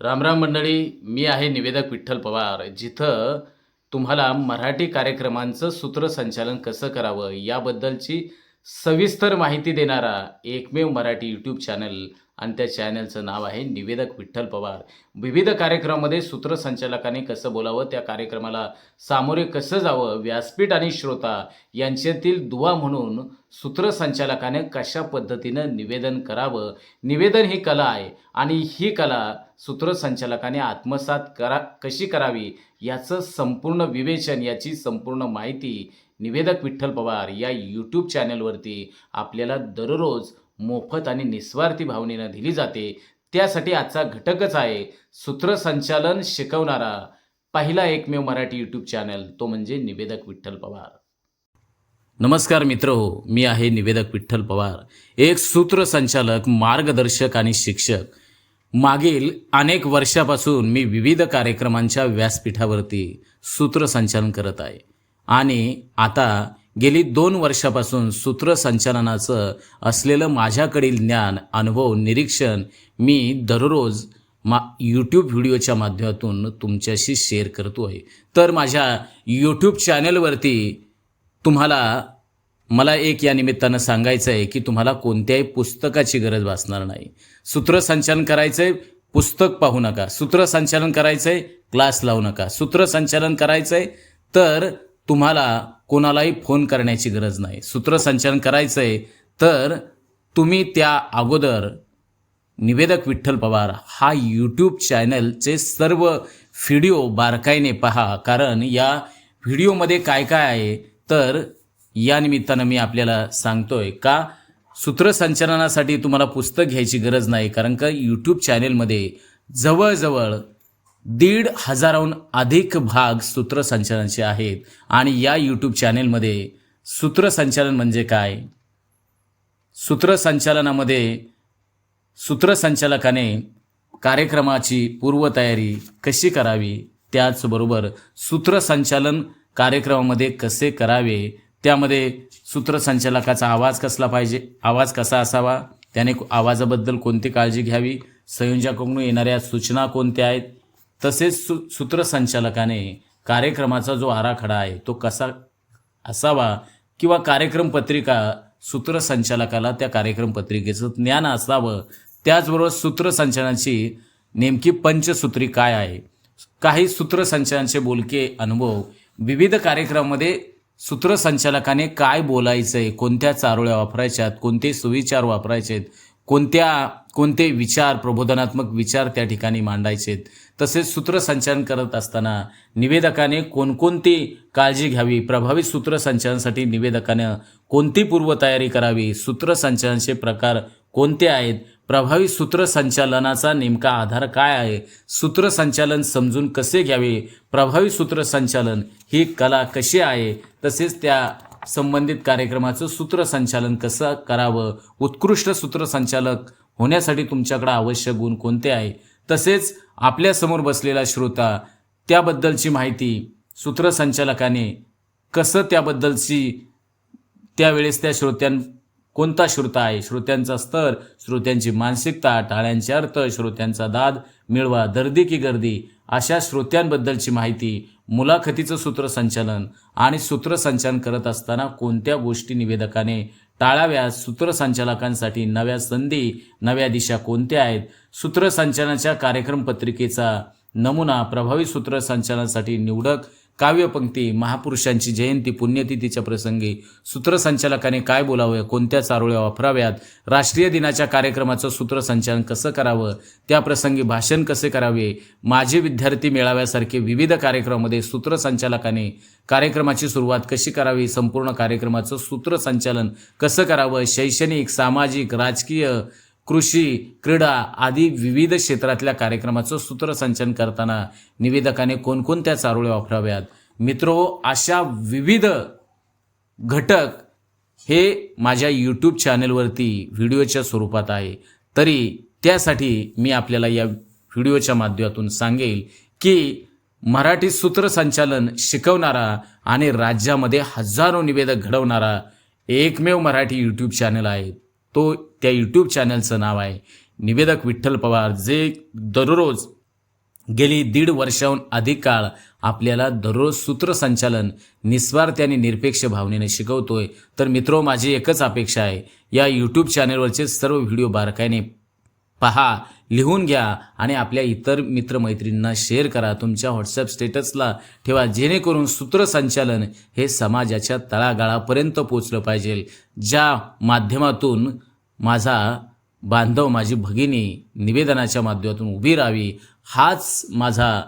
रामराम मंडळी मी आहे निवेदक विठ्ठल पवार. जिथं तुम्हाला मराठी कार्यक्रमांचं सूत्रसंचालन कसं करावं याबद्दलची सविस्तर माहिती देणारा एकमेव मराठी यूट्यूब चॅनल आणि त्या चॅनलचं नाव आहे निवेदक विठ्ठल पवार. विविध कार्यक्रमामध्ये सूत्रसंचालकाने कसं बोलावं त्या कार्यक्रमाला सामोरे कसं जावं व्यासपीठ आणि श्रोता यांच्यातील दुवा म्हणून सूत्रसंचालकाने कशा पद्धतीनं निवेदन करावं? निवेदन ही कला आहे आणि ही कला सूत्रसंचालकाने आत्मसात करा कशी करावी? याचं संपूर्ण विवेचन याची संपूर्ण माहिती निवेदक विठ्ठल पवार या यूट्यूब चॅनलवरती आपल्याला दररोज मोफत आणि निस्वार्थी भावनेनं दिली जाते. त्यासाठी आजचा घटकच आहे सूत्रसंचालन शिकवणारा पहिला एकमेव मराठी यूट्यूब चॅनल तो म्हणजे निवेदक विठ्ठल पवार. नमस्कार मित्र हो मी आहे निवेदक विठ्ठल पवार. एक सूत्रसंचालक मार्गदर्शक आणि शिक्षक. मागील अनेक वर्षापासून मी विविध कार्यक्रमांच्या व्यासपीठावरती सूत्रसंचालन करत आहे. आणि आता गेली दोन वर्षापासून सूत्रसंचालनाचं असलेलं माझ्याकडील ज्ञान अनुभव निरीक्षण मी दररोज मा यूट्यूब व्हिडिओच्या माध्यमातून तुमच्याशी शेअर करतो आहे तर माझ्या यूट्यूब चॅनलवरती तुम्हाला मला एक या निमित्तानं सांगायचं आहे की तुम्हाला कोणत्याही पुस्तकाची गरज भासणार नाही. सूत्रसंचालन करायचं आहे पुस्तक पाहू नका. सूत्रसंचालन करायचं आहे क्लास लावू नका. सूत्रसंचालन करायचं आहे तर तुम्हाला कोणालाही फोन करण्याची गरज नाही. सूत्रसंचालन करायचं आहे तर तुम्ही त्या अगोदर निवेदक विठ्ठल पवार हा यूट्यूब चॅनलचे सर्व व्हिडिओ बारकाईने पहा. कारण या व्हिडिओमध्ये काय काय आहे तर या निमित्तानं मी आपल्याला सांगतोय का सूत्रसंचालनासाठी तुम्हाला पुस्तक घ्यायची गरज नाही कारण का यूट्यूब चॅनेलमध्ये जवळजवळ दीड हजाराहून अधिक भाग सूत्रसंचालनाचे आहेत. आणि या यूट्यूब चॅनेलमध्ये सूत्रसंचालन म्हणजे काय? सूत्रसंचालनामध्ये सूत्रसंचालकाने कार्यक्रमाची पूर्वतयारी कशी करावी? त्याचबरोबर सूत्रसंचालन कार्यक्रमामध्ये कसे करावे? त्यामध्ये सूत्रसंचालकाचा आवाज कसला पाहिजे? आवाज कसा असावा? त्याने आवाजाबद्दल कोणती काळजी घ्यावी? संयोजकाकडून येणाऱ्या सूचना कोणत्या आहेत? तसेच सु सूत्रसंचालकाने कार्यक्रमाचा जो आराखडा आहे तो कसा असावा किंवा कार्यक्रम पत्रिका सूत्रसंचालकाला त्या कार्यक्रम पत्रिकेचं ज्ञान असावं त्याचबरोबर सूत्रसंचालनाची नेमकी पंचसूत्री काय आहे? काही सूत्रसंचालनाचे बोलके अनुभव विविध कार्यक्रमामध्ये सूत्रसंचालकाने काय बोलायचं आहे कोणत्या चारोळ्या वापरायच्यात कोणते सुविचार वापरायचे आहेत कोणत्या कोणते विचार प्रबोधनात्मक विचार त्या ठिकाणी मांडायचेत. तसेच सूत्रसंचालन करत असताना निवेदकाने कोणकोणती काळजी घ्यावी प्रभावी सूत्रसंचालनासाठी निवेदकानं कोणती पूर्वतयारी करावी सूत्रसंचालनाचे प्रकार कोणते आहेत? प्रभावी सूत्रसंचालनाचा नेमका आधार काय आहे? सूत्रसंचालन समजून कसे घ्यावे? प्रभावी सूत्रसंचालन ही कला कशी आहे? तसेच त्या संबंधित कार्यक्रमाचं सूत्रसंचालन कसं करावं? उत्कृष्ट सूत्रसंचालक होण्यासाठी तुमच्याकडे आवश्यक गुण कोणते आहे? तसेच आपल्यासमोर बसलेला श्रोता त्याबद्दलची माहिती सूत्रसंचालकाने कसं त्याबद्दलची त्यावेळेस त्या श्रोत्यां कोणता श्रोता आहे? श्रोत्यांचा स्तर श्रोत्यांची मानसिकता टाळ्यांचे अर्थ श्रोत्यांचा दाद मिळवा दर्दी की गर्दी अशा श्रोत्यांबद्दलची माहिती मुलाखतीचं सूत्रसंचालन आणि सूत्रसंचालन करत असताना कोणत्या गोष्टी निवेदकाने टाळाव्या? सूत्रसंचालकांसाठी नव्या संधी नव्या दिशा कोणत्या आहेत? सूत्रसंचालनाच्या कार्यक्रम पत्रिकेचा नमुना प्रभावी सूत्रसंचालनासाठी निवडक काव्यपंक्ती महापुरुषांची जयंती पुण्यतिथीच्या प्रसंगी सूत्रसंचालकाने काय बोलावं कोणत्या चारोळ्या वापराव्यात राष्ट्रीय दिनाच्या कार्यक्रमाचं सूत्रसंचालन कसं करावं त्याप्रसंगी भाषण कसे करावे माझे विद्यार्थी मेळाव्यासारखे विविध कार्यक्रमामध्ये सूत्रसंचालकाने कार्यक्रमाची सुरुवात कशी करावी संपूर्ण कार्यक्रमाचं सूत्रसंचालन कसं करावं शैक्षणिक सामाजिक राजकीय कृषी क्रीडा आदी विविध क्षेत्रातल्या कार्यक्रमाचं सूत्रसंचन करताना निवेदकाने कोणकोणत्या चारोळ्या वापराव्यात? मित्रो अशा विविध घटक हे माझ्या यूट्यूब चॅनलवरती व्हिडिओच्या स्वरूपात आहे. तरी त्यासाठी मी आपल्याला या व्हिडिओच्या माध्यमातून सांगेल की मराठी सूत्रसंचालन शिकवणारा आणि राज्यामध्ये हजारो निवेदक घडवणारा एकमेव मराठी यूट्यूब चॅनल आहे. तो त्या यूट्यूब चॅनलचं नाव आहे. निवेदक विठ्ठल पवार जे दररोज गेली दीड वर्षाहून अधिक काळ आपल्याला दररोज सूत्रसंचालन निस्वार्थ आणि निरपेक्ष भावनेने शिकवतोय. तर मित्रो माझी एकच अपेक्षा आहे. या यूट्यूब चॅनलवरचे सर्व व्हिडिओ बारकाईने पहा लिहून घ्या आणि आपल्या इतर मित्रमैत्रिणींना शेअर करा. तुमच्या व्हॉट्सअप स्टेटसला ठेवा जेणेकरून सूत्रसंचालन हे समाजाच्या तळागाळापर्यंत पोचलं पाहिजे. ज्या माध्यमातून माझा बांधव माझी भगिनी निवेदनाच्या माध्यमातून उभी राहावी हाच माझा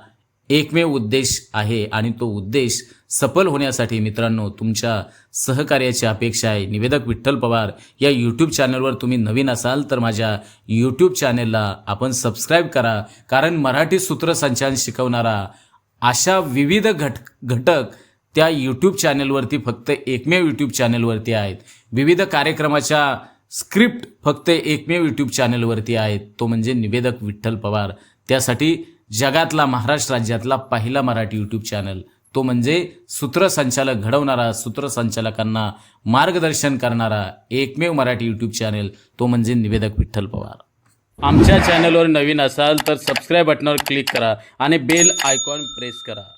एकमेव उद्देश आहे आणि तो उद्देश सफल होण्यासाठी मित्रांनो तुमच्या सहकार्याची अपेक्षा आहे. निवेदक विठ्ठल पवार या यूट्यूब चॅनलवर तुम्ही नवीन असाल तर माझ्या यूट्यूब चॅनलला आपण सबस्क्राईब करा. कारण मराठी सूत्रसंचालन शिकवणारा अशा विविध घट घटक त्या यूट्यूब चॅनलवरती फक्त एकमेव यूट्यूब चॅनलवरती आहेत. विविध कार्यक्रमाच्या स्क्रिप्ट फक्त एकमेव यूट्यूब चॅनलवरती आहेत. तो म्हणजे निवेदक विठ्ठल पवार. त्यासाठी जगातला महाराष्ट्र राज्यातला पहिला मराठी यूट्यूब चॅनल. तो म्हणजे सूत्रसंचालक घडवणारा सूत्रसंचालकांना मार्गदर्शन करणारा एकमेव मराठी यूट्यूब चॅनल. तो म्हणजे निवेदक विठ्ठल पवार. आमच्या चॅनलवर नवीन असाल तर सबस्क्राईब बटनावर क्लिक करा आणि बेल आयकॉन प्रेस करा.